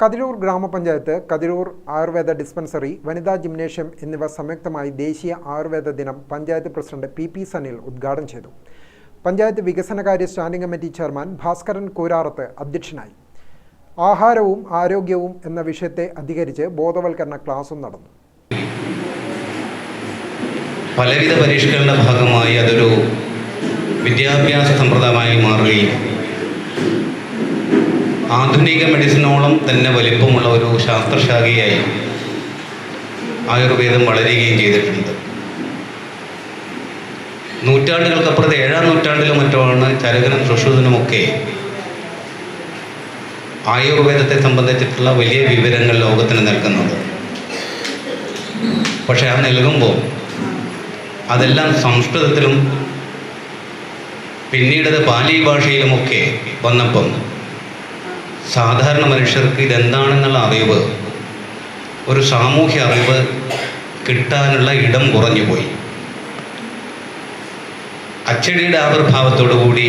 കതിരൂർ ഗ്രാമപഞ്ചായത്ത് കതിരൂർ ആയുർവേദ ഡിസ്പെൻസറി വനിതാ ജിംനേഷ്യം എന്നിവ സംയുക്തമായി ദേശീയ ആയുർവേദ ദിനം panchayat president P P Sanil ഉദ്ഘാടനം ചെയ്തു. പഞ്ചായത്ത് വികസനകാര്യ standing committee chairman Bhaskaran Koorarath അധ്യക്ഷനായി. ആഹാരവും ആരോഗ്യവും എന്ന വിഷയത്തെ അധികരിച്ച് ബോധവൽക്കരണ ക്ലാസും നടന്നു. പലവിധ പരീക്ഷകളുടെ ഭാഗമായി അതൊരു വിദ്യാഭ്യാസ സമ്പ്രദായമായി മാറുകയും ആധുനിക മെഡിസിനോളം തന്നെ വലിപ്പമുള്ള ഒരു ശാസ്ത്രശാഖയായി ആയുർവേദം വളരുകയും ചെയ്തിട്ടുണ്ട്. നൂറ്റാണ്ടുകൾക്കപ്പുറത്ത് ഏഴാം നൂറ്റാണ്ടിലും മറ്റുമാണ് ചരകനും സുഷുതനുമൊക്കെ ആയുർവേദത്തെ സംബന്ധിച്ചിട്ടുള്ള വലിയ വിവരങ്ങൾ ലോകത്തിന് നൽകുന്നത്. പക്ഷെ ആ നൽകുമ്പോൾ അതെല്ലാം സംസ്കൃതത്തിലും പിന്നീടത് പാലി ഭാഷയിലുമൊക്കെ വന്നപ്പം സാധാരണ മനുഷ്യർക്ക് ഇതെന്താണെന്നുള്ള അറിവ് ഒരു സാമൂഹ്യ അറിവ് കിട്ടാനുള്ള ഇടം കുറഞ്ഞു പോയി. അച്ചടിയുടെ ആവിർഭാവത്തോടുകൂടി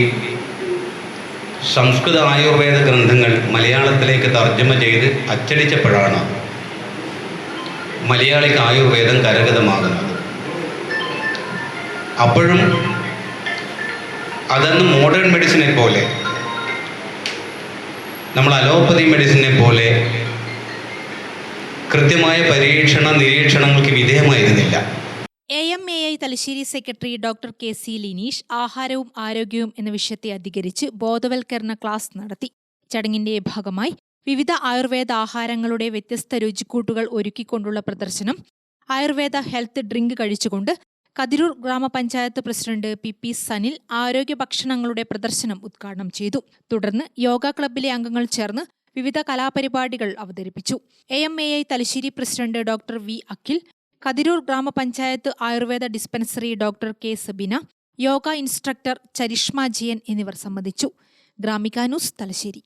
സംസ്കൃത ആയുർവേദ ഗ്രന്ഥങ്ങൾ മലയാളത്തിലേക്ക് തർജമ ചെയ്ത് അച്ചടിച്ചപ്പോഴാണ് മലയാളിക്ക് ആയുർവേദം കരഗതമാകുന്നത്. അപ്പോഴും അതെന്ന് മോഡേൺ മെഡിസിനെ പോലെ നമ്മൾ അലോപ്പതി മെഡിസിനെ പോലെ കൃത്യമായ പരീക്ഷണ നിരീക്ഷണങ്ങൾക്ക് വിധേയമായിരുന്നില്ല. A M A I Thalassery secretary doctor K C Lineesh ആഹാരവും ആരോഗ്യവും എന്ന വിഷയത്തെ അധികരിച്ച് ബോധവൽക്കരണ ക്ലാസ് നടത്തി. ചടങ്ങിന്റെ ഭാഗമായി വിവിധ ആയുർവേദ ആഹാരങ്ങളുടെ വ്യത്യസ്ത രുചിക്കൂട്ടുകൾ ഒരുക്കിക്കൊണ്ടുള്ള പ്രദർശനം ആയുർവേദ ഹെൽത്ത് ഡ്രിങ്ക് കഴിച്ചുകൊണ്ട് കതിരൂർ ഗ്രാമപഞ്ചായത്ത് പ്രസിഡന്റ് പി പി സനിൽ ആരോഗ്യ ഭക്ഷണങ്ങളുടെ പ്രദർശനം ഉദ്ഘാടനം ചെയ്തു. തുടർന്ന് യോഗ ക്ലബ്ബിലെ അംഗങ്ങൾ ചേർന്ന് വിവിധ കലാപരിപാടികൾ അവതരിപ്പിച്ചു. A M A I Thalassery president doctor V Akhil Kathirur ഗ്രാമപഞ്ചായത്ത് Ayurveda dispensary doctor K Sabina yoga instructor Charishma Jiyan എന്നിവർ സംബന്ധിച്ചു. ഗ്രാമിക ന്യൂസ് തലശ്ശേരി.